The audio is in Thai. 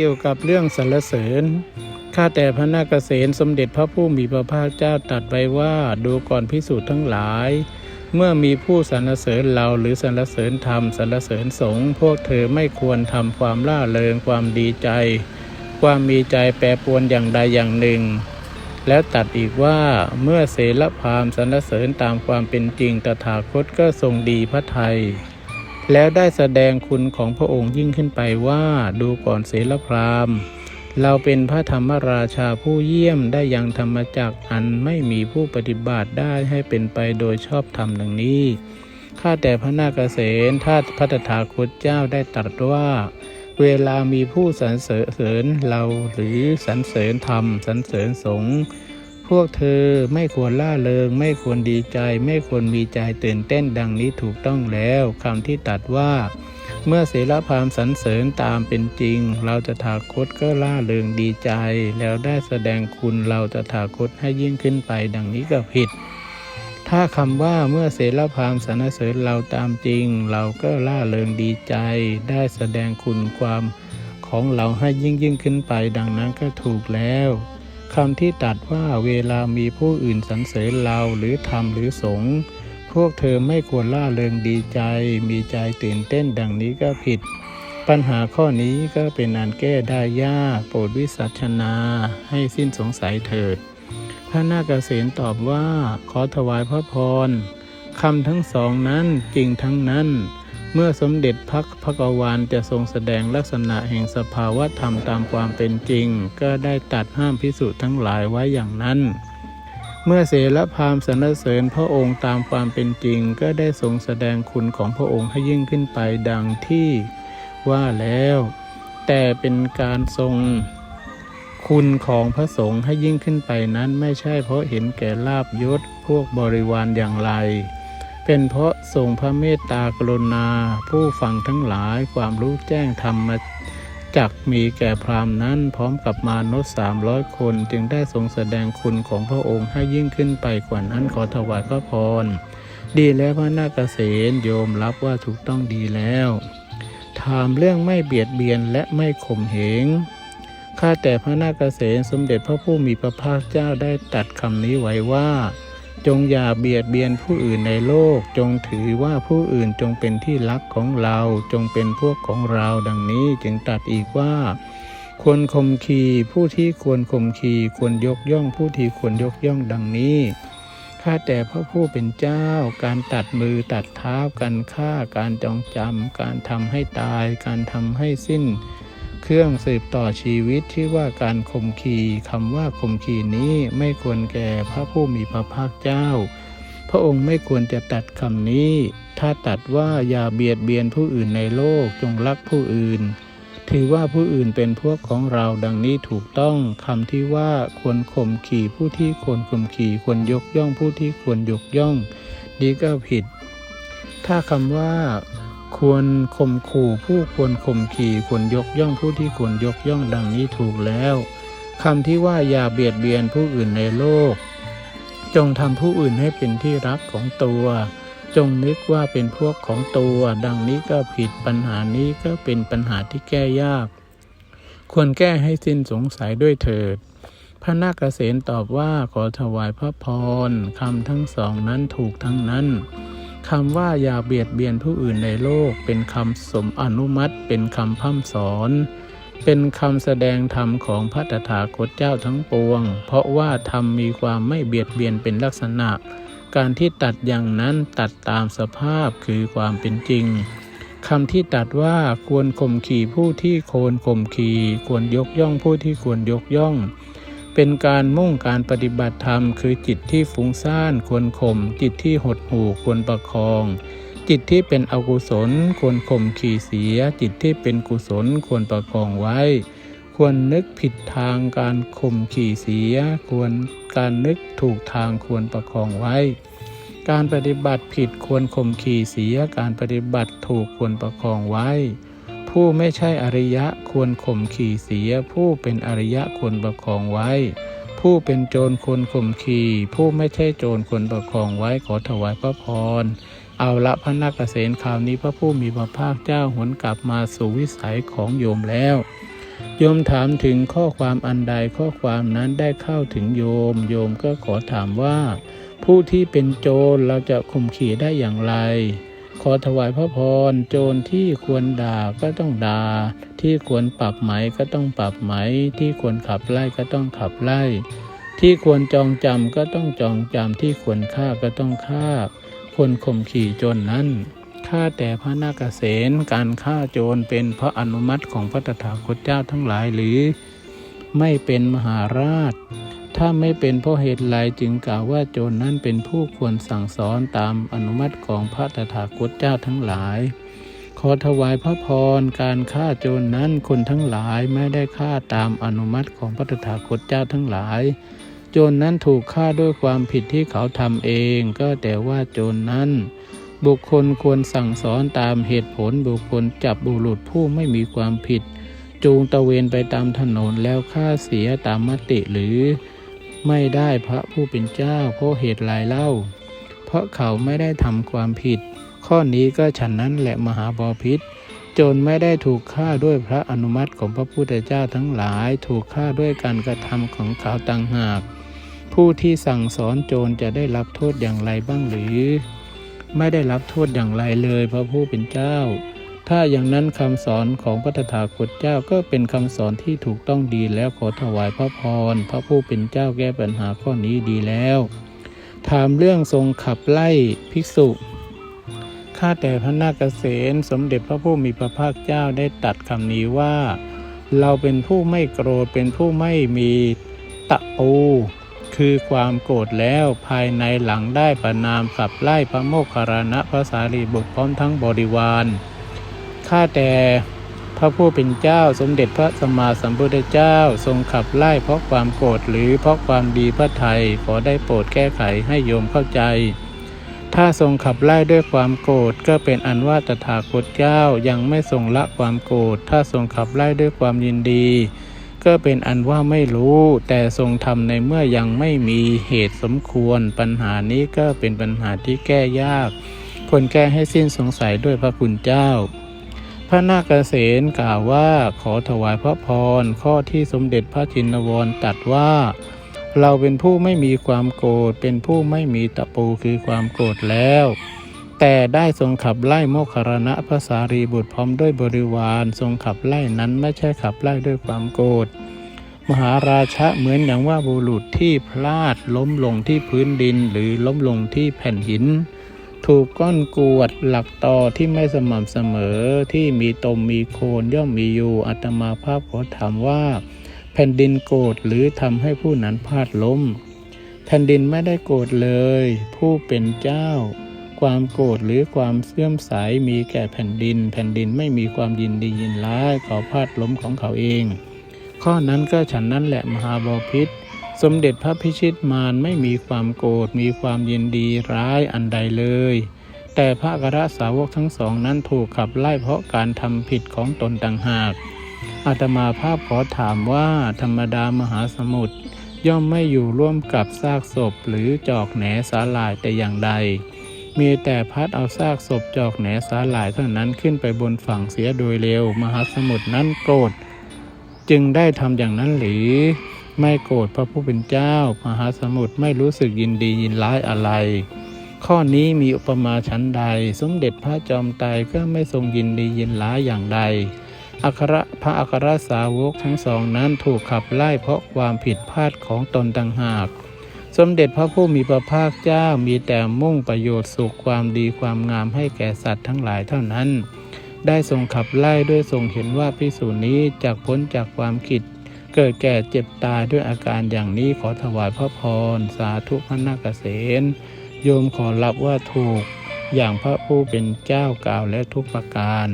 กี่ยวกับเรื่องสรรเสริญ ข้าแต่พระนาคเษนสมเด็จพระผู้มีพระภาคเจ้าตรัสไว้ว่าดูก่อนพิสูจน์ทั้งหลาย เมื่อมีผู้สรรเสริญเราหรือสรรเสริญธรรมสรรเสริญสงฆ์พวกเธอไม่ควรทำความล่าเริงความดีใจ ความมีใจแปรปวนอย่างใดอย่างหนึ่ง แล้วตัดอีกว่าเมื่อเสลพามสรรเสริญตามความเป็นจริงตถาคตก็ทรงดีพระไทย แล้วได้แสดงคุณของพระองค์ยิ่งขึ้นไปว่าดูก่อนเสลพรามเราเป็นพระธรรมราชาผู้เยี่ยมได้ยังธรรมจักอันไม่มีผู้ปฏิบัติได้ให้เป็นไปโดยชอบธรรมดังนี้ ข้าแต่พระนาคเษนท่าพระตถาคตเจ้าได้ตรัสว่า เวลามีผู้สรรเสริญเราหรือสรรเสริญธรรมสรรเสริญสงฆ์ พวกเธอไม่ควรล่าเริง ไม่ควรดีใจ ไม่ควรมีใจตื่นเต้นดังนี้ถูกต้องแล้วคำที่ตัดว่า เมื่อเสลพามสรรเสริญตามเป็นจริง เราจะถาคตก็ล่าเริงดีใจ แล้วได้แสดงคุณเราจะถาคตให้ยิ่งขึ้นไปดังนี้ก็ผิด ถ้าคำว่าเมื่อเสลพามสรรเสริญเราตามจริง เราก็ล่าเริงดีใจ ได้แสดงคุณความของเราให้ยิ่งยิ่งขึ้นไปดังนั้นก็ถูกแล้ว คำที่ตัดว่าเวลามีผู้อื่นสรรเสริญเราหรือธรรมหรือสงฆ์พวกเธอไม่ควรล่าเริงดีใจ มีใจตื่นเต้นดังนี้ก็ผิด ปัญหาข้อนี้ก็เป็นอันแก้ได้ยากโปรดวิสัชนาให้สิ้นสงสัยเถิด พระนาคเษนตอบว่าขอถวายพระพรคำทั้งสองนั้นจริงทั้งนั้น เมื่อสมเด็จพระพกวานจะทรงแสดงลักษณะแห่งสภาวะธรรมตามความเป็นจริง ก็ได้ตัดห้ามพิสูจน์ทั้งหลายไว้อย่างนั้น เมื่อเสรพามสรรเสริญพระองค์ตามความเป็นจริง ก็ได้ทรงแสดงคุณของพระองค์ให้ยิ่งขึ้นไปดังที่ว่าแล้ว แต่เป็นการทรงคุณของพระสงฆ์ให้ยิ่งขึ้นไปนั้นไม่ใช่เพราะเห็นแก่ลาบยศพวกบริวารอย่างไร เป็นเพราะทรงพระเมตตากรุณา ผู้ฟังทั้งหลายความรู้แจ้งธรรมจักมีแก่พราหมณ์นั้นพร้อมกับมานษสามร้อยคนจึงได้ทรงแสดงคุณของพระองค์ให้ยิ่งขึ้นไปกว่านั้นขอถวายพระพรดีแล้วพระนาคเษนโยมรับว่าถูกต้องดีแล้วถามเรื่องไม่เบียดเบียนและไม่ข่มเหงข้าแต่พระนาคเษนสมเด็จพระผู้มีพระภาคเจ้าได้ตัดคำนี้ไว้ว่า จงอย่าเบียดเบียนผู้อื่นในโลก จงถือว่าผู้อื่นจงเป็นที่รักของเรา จงเป็นพวกของเราดังนี้จึงตัดอีกว่า ควรข่มขีผู้ที่ควรข่มขีควรยกย่องผู้ที่ควรยกย่องดังนี้ข้าแต่พระผู้เป็นเจ้า การตัดมือตัดเท้าการฆ่าการจองจำการทำให้ตาย การทำให้สิ้น รื่องสืบต่อชีวิตที่ว่าการข่มขีคำว่าข่มขีนี้ไม่ควรแก่พระผู้มีพระภาคเจ้า พระองค์ไม่ควรจะตัดคำนี้ ถ้าตัดว่าอย่าเบียดเบียนผู้อื่นในโลกจงรักผู้อื่น ถือว่าผู้อื่นเป็นพวกของเราดังนี้ถูกต้องคำที่ว่าควรข่มขีผู้ที่ควรข่มขีควรยกย่องผู้ที่ควรยกย่อง นี้ก็ผิด ถ้าคำว่า ควรข่มขู่ผู้ควรข่มขี่ควรยกย่องผู้ที่ควรยกย่องดังนี้ถูกแล้วคำที่ว่าอย่าเบียดเบียนผู้อื่นในโลก จงทำผู้อื่นให้เป็นที่รักของตัว จงนึกว่าเป็นพวกของตัว ดังนี้ก็ผิดปัญหานี้ก็เป็นปัญหาที่แก้ยาก ควรแก้ให้สิ้นสงสัยด้วยเถิด พระนาคเษนตอบว่าขอถวายพระพรคำทั้งสองนั้นถูกทั้งนั้น คำว่าอย่าเบียดเบียนผู้อื่นในโลก เป็นคำสมอนุมัติ เป็นคำพร่ำสอน เป็นคำแสดงธรรมของพระตถาคตเจ้าทั้งปวง เพราะว่าธรรมมีความไม่เบียดเบียนเป็นลักษณะ การที่ตัดอย่างนั้นตัดตามสภาพคือความเป็นจริงคำที่ตัดว่าควรข่มขี่ผู้ที่ควรข่มขี่ควรยกย่องผู้ที่ควรยกย่อง เป็นการมุ่งการปฏิบัติธรรม คือจิตที่ฟุ้งซ่านควรข่มจิตที่หดหู่ควรประคอง จิตที่เป็นอกุศลควรข่มขี่เสีย จิตที่เป็นกุศลควรประคองไว้ ควรนึกผิดทางการข่มขี่เสีย ควรการนึกถูกทางควรประคองไว้ การปฏิบัติผิดควรข่มขี่เสีย การปฏิบัติถูกควรประคองไว้ ผู้ไม่ใช่อริยะควรข่มขี่เสีย ผู้เป็นอริยะควรประคองไว้ ผู้เป็นโจรควรข่มขี่ผู้ไม่ใช่โจรควรประคองไว้ขอถวายพระพรเอาละพระนักเกษตรคราวนี้พระผู้มีพระภาคเจ้าหวนกลับมาสู่วิสัยของโยมแล้ว โยมถามถึงข้อความอันใดข้อความนั้นได้เข้าถึงโยม โยมก็ขอถามว่า ผู้ที่เป็นโจรเราจะข่มขี่ได้อย่างไร ขอถวายพระพร โจรที่ควรด่าก็ต้องด่า ที่ควรปรับไหมก็ต้องปรับไหม ที่ควรขับไล่ก็ต้องขับไล่ ที่ควรจองจำก็ต้องจองจำ ที่ควรฆ่าก็ต้องฆ่า คนข่มขี่โจรนนั้นฆ่าแต่พระนาคเษนการฆ่าโจรเป็นเพราะอนุมัติของพระตถาคตเจ้าทั้งหลายหรือ ไม่เป็นมหาราช ถ้าไม่เป็นเพราะเหตุไรจึงกล่าวว่าโจรนั้นเป็นผู้ควรสั่งสอนตามอนุมัติของพระตถาคตเจ้าทั้งหลาย ขอถวายพระพรการฆ่าโจรนั้นคนทั้งหลายไม่ได้ฆ่าตามอนุมัติของพระตถาคตเจ้าทั้งหลาย โจรนั้นถูกฆ่าด้วยความผิดที่เขาทำเอง ก็แต่ว่าโจรนั้นบุคคลควรสั่งสอนตามเหตุผลบุคคลจับบุรุษผู้ไม่มีความผิด จูงตะเวนไปตามถนนแล้วฆ่าเสียตามมติหรือ ไม่ได้พระผู้เป็นเจ้าเพราะเหตุไรเล่า เพราะเขาไม่ได้ทำความผิด ข้อนี้ก็ฉันนั้นแหละมหาบอพิษจรไม่ได้ถูกฆ่าด้วยพระอนุมัติของพระพุทธเจ้าทั้งหลาย ถูกฆ่าด้วยการกระทำของเขาต่างหาก ผู้ที่สั่งสอนโจรจะได้รับโทษอย่างไรบ้างหรือ ไม่ได้รับโทษอย่างไรเลยพระผู้เป็นเจ้า ถ้าอย่างนั้นคำสอนของพระตถาคตเจ้าก็เป็นคำสอนที่ถูกต้องดีแล้วขอถวายพระพรพระผู้เป็นเจ้าแก้ปัญหาข้อนี้ดีแล้ว ถามเรื่องทรงขับไล่ภิกษุข้าแต่พระนาคเษนสมเด็จพระผู้มีพระภาคเจ้าได้ตัดคำนี้ว่า เราเป็นผู้ไม่โกรธเป็นผู้ไม่มีตะปูคือความโกรธแล้วภายในหลังได้ประนามขับไล่พระโมคคัลลานะพระสารีบุตรพร้อมทั้งบริวาร ข้าแต่พระผู้เป็นเจ้าสมเด็จพระสัมมาสัมพุทธเจ้าทรงขับไล่เพราะความโกรธหรือเพราะความดีพระไทยขอได้โปรดแก้ไขให้โยมเข้าใจ ถ้าทรงขับไล่ด้วยความโกรธก็เป็นอันว่าตถาคตเจ้ายังไม่ทรงละความโกรธถ้าทรงขับไล่ด้วยความยินดี ก็เป็นอันว่าไม่รู้ แต่ทรงทำในเมื่อยังไม่มีเหตุสมควร ปัญหานี้ก็เป็นปัญหาที่แก้ยากควรแก้ให้สิ้นสงสัยด้วยพระคุณเจ้า พระนาคเษนกล่าวว่าขอถวายพระพรข้อที่สมเด็จพระจินวรตัดว่า เราเป็นผู้ไม่มีความโกรธเป็นผู้ไม่มีตะปูคือความโกรธแล้ว แต่ได้ทรงขับไล่โมคคารณะพระสารีบุตรพร้อมด้วยบริวารทรงขับไล่นั้นไม่ใช่ขับไล่ด้วยความโกรธมหาราชะเหมือนอย่างว่าบุรุษที่พลาดล้มลงที่พื้นดินหรือล้มลงที่แผ่นหิน ถูกก้อนกวดหลักต่อที่ไม่สม่ำเสมอที่มีตมมีโคนย่อมมีอยู่อัตมาภาพขอถามว่า แผ่นดินโกรธหรือทำให้ผู้นั้นพลาดล้ม แผ่นดินไม่ได้โกรธเลย ผู้เป็นเจ้า ความโกรธหรือความเสื่อมสายมีแก่แผ่นดิน แผ่นดินไม่มีความยินดียินร้ายเขาพลาดล้มของเขาเอง ข้อนั้นก็ฉันนั้นแหละมหาบาพิษ สมเด็จพระพิชิตมารไม่มีความโกรธมีความยินดีร้ายอันใดเลย แต่พระกระสาวกทั้งสองนั้นถูกขับไล่เพราะการทำผิดของตนต่างหากอาตมาภาพขอถามว่าธรรมดามหาสมุทรย่อมไม่อยู่ร่วมกับซากศพหรือจอกแหนสาหร่ายแต่อย่างใด มีแต่พัดเอาซากศพจอกแหนสาหร่ายเท่านั้นขึ้นไปบนฝั่งเสียโดยเร็ว มหาสมุทรนั้นโกรธ จึงได้ทำอย่างนั้นหรือ ไม่โกรธพระผู้เป็นเจ้า มหาสมุทรไม่รู้สึกยินดียินร้ายอะไร ข้อนี้มีอุปมาชั้นใด สมเด็จพระจอมไตรก็ไม่ทรงยินดียินร้ายอย่างใดอัครพระอัครสาวกทั้งสองนั้นถูกขับไล่เพราะความผิดพลาดของตนต่างหาก สมเด็จพระผู้มีพระภาคเจ้ามีแต่มุ่งประโยชน์สุขความดีความงามให้แก่สัตว์ทั้งหลายเท่านั้น ได้ทรงขับไล่ด้วยทรงเห็นว่าพิสูจนี้จากพ้นจากความคิด เกิดแก่เจ็บตายด้วยอาการอย่างนี้ขอถวายพระพร สาธุพระนาคเษนโยมขอรับว่าถูก อย่างพระผู้เป็นเจ้ากล่าวและทุกประการ